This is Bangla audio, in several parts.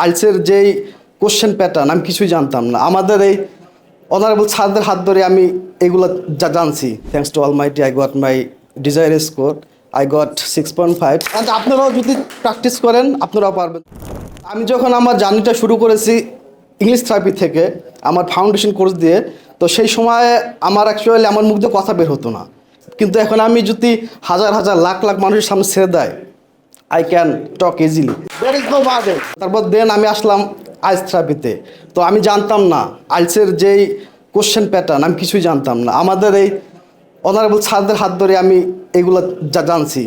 আইলসের যেই কোশ্চেন প্যাটার্ন আমি কিছুই জানতাম না। আমাদের এই অনারেবল স্যারদের হাত ধরে আমি এগুলো যা জানছি। Thanks to almighty I got my desire score I got six point five আপনারাও যদি প্র্যাকটিস করেন, আপনারাও পারবেন। আমি যখন আমার জার্নিটা শুরু করেছি ইংলিশ থেরাপি থেকে, আমার ফাউন্ডেশন কোর্স দিয়ে, তো সেই সময় আমার অ্যাকচুয়ালি আমার মুখ দিয়ে কথা বের হতো না। কিন্তু এখন আমি যদি হাজার হাজার, লাখ লাখ মানুষের সামনে ছেড়ে দেয় I can talk easily there is no burden তারপর দেন আমি আসলাম আইস থেরাপিতে তো আমি জানতাম না আইসের যেই কোশ্চেন প্যাটার্ন আমি কিছুই জানতাম না। আমাদের এই অনারেবল স্যারদের হাত ধরে আমি এগুলো যা জানছি।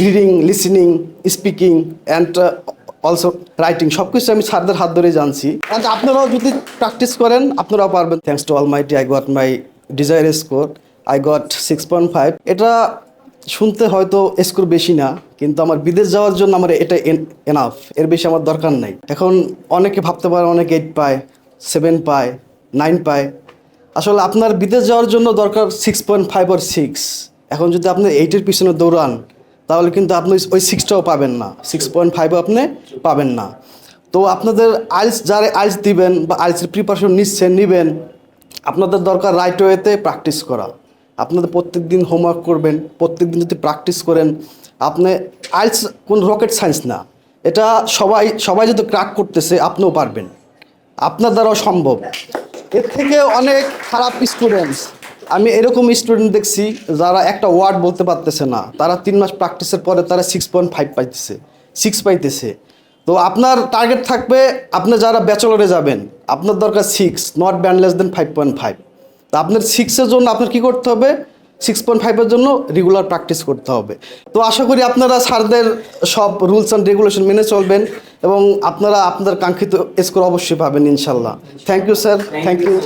Reading listening speaking and also writing সব কিছু আমি স্যারদের হাত ধরে জানছি। অ্যান্ড আপনারাও যদি প্র্যাকটিস করেন আপনারাও পারবেন। Thanks to all my mighty I got my desire score I got six point five এটা শুনতে হয়তো স্কোর বেশি না, কিন্তু আমার বিদেশ যাওয়ার জন্য আমার এটা এনাফ এর বেশি আমার দরকার নাই। এখন অনেকে ভাবতে পারে, অনেক এইট পায় সেভেন পায় নাইন পায়। আসলে আপনার বিদেশ যাওয়ার জন্য দরকার সিক্স পয়েন্ট ফাইভ আর সিক্স এখন যদি আপনি এইটের পিছনে দৌড়ান, তাহলে কিন্তু আপনি ওই সিক্সটাও পাবেন না। সিক্স পয়েন্ট ফাইভও আপনি পাবেন না। তো আপনাদের আইলস যারা আইলস দিবেন বা আইলসের প্রিপারেশন নিচ্ছেন, নেবেন, আপনাদের দরকার রাইট ওয়েতে প্র্যাকটিস করা। আপনাদের প্রত্যেক দিন হোমওয়ার্ক করবেন প্রত্যেক দিন যদি প্র্যাকটিস করেন, আপনি আইলস কোন রকেট সায়েন্স না, এটা সবাই সবাই যদি ক্র্যাক করতেছে, আপনিও পারবেন। আপনার দ্বারাও সম্ভব। এর থেকে অনেক খারাপ স্টুডেন্টস আমি এরকম স্টুডেন্ট দেখছি, যারা একটা ওয়ার্ড বলতে পারতেছে না, তারা তিন মাস প্র্যাকটিসের পরে তারা সিক্স পয়েন্ট ফাইভ পাইতেছে সিক্স পাইতেছে। তো আপনার টার্গেট থাকবে, আপনি যারা ব্যাচেলরে যাবেন, আপনার দরকার six not band less than five point five তো আপনার সিক্সের জন্য আপনার কি করতে হবে? সিক্স পয়েন্ট ফাইভের জন্য রেগুলার প্র্যাকটিস করতে হবে। তো আশা করি আপনারা স্যারদের সব রুলস অ্যান্ড রেগুলেশন মেনে চলবেন এবং আপনারা আপনাদের কাঙ্ক্ষিত স্কোর অবশ্যই পাবেন ইনশাল্লাহ। Thank you sir thank you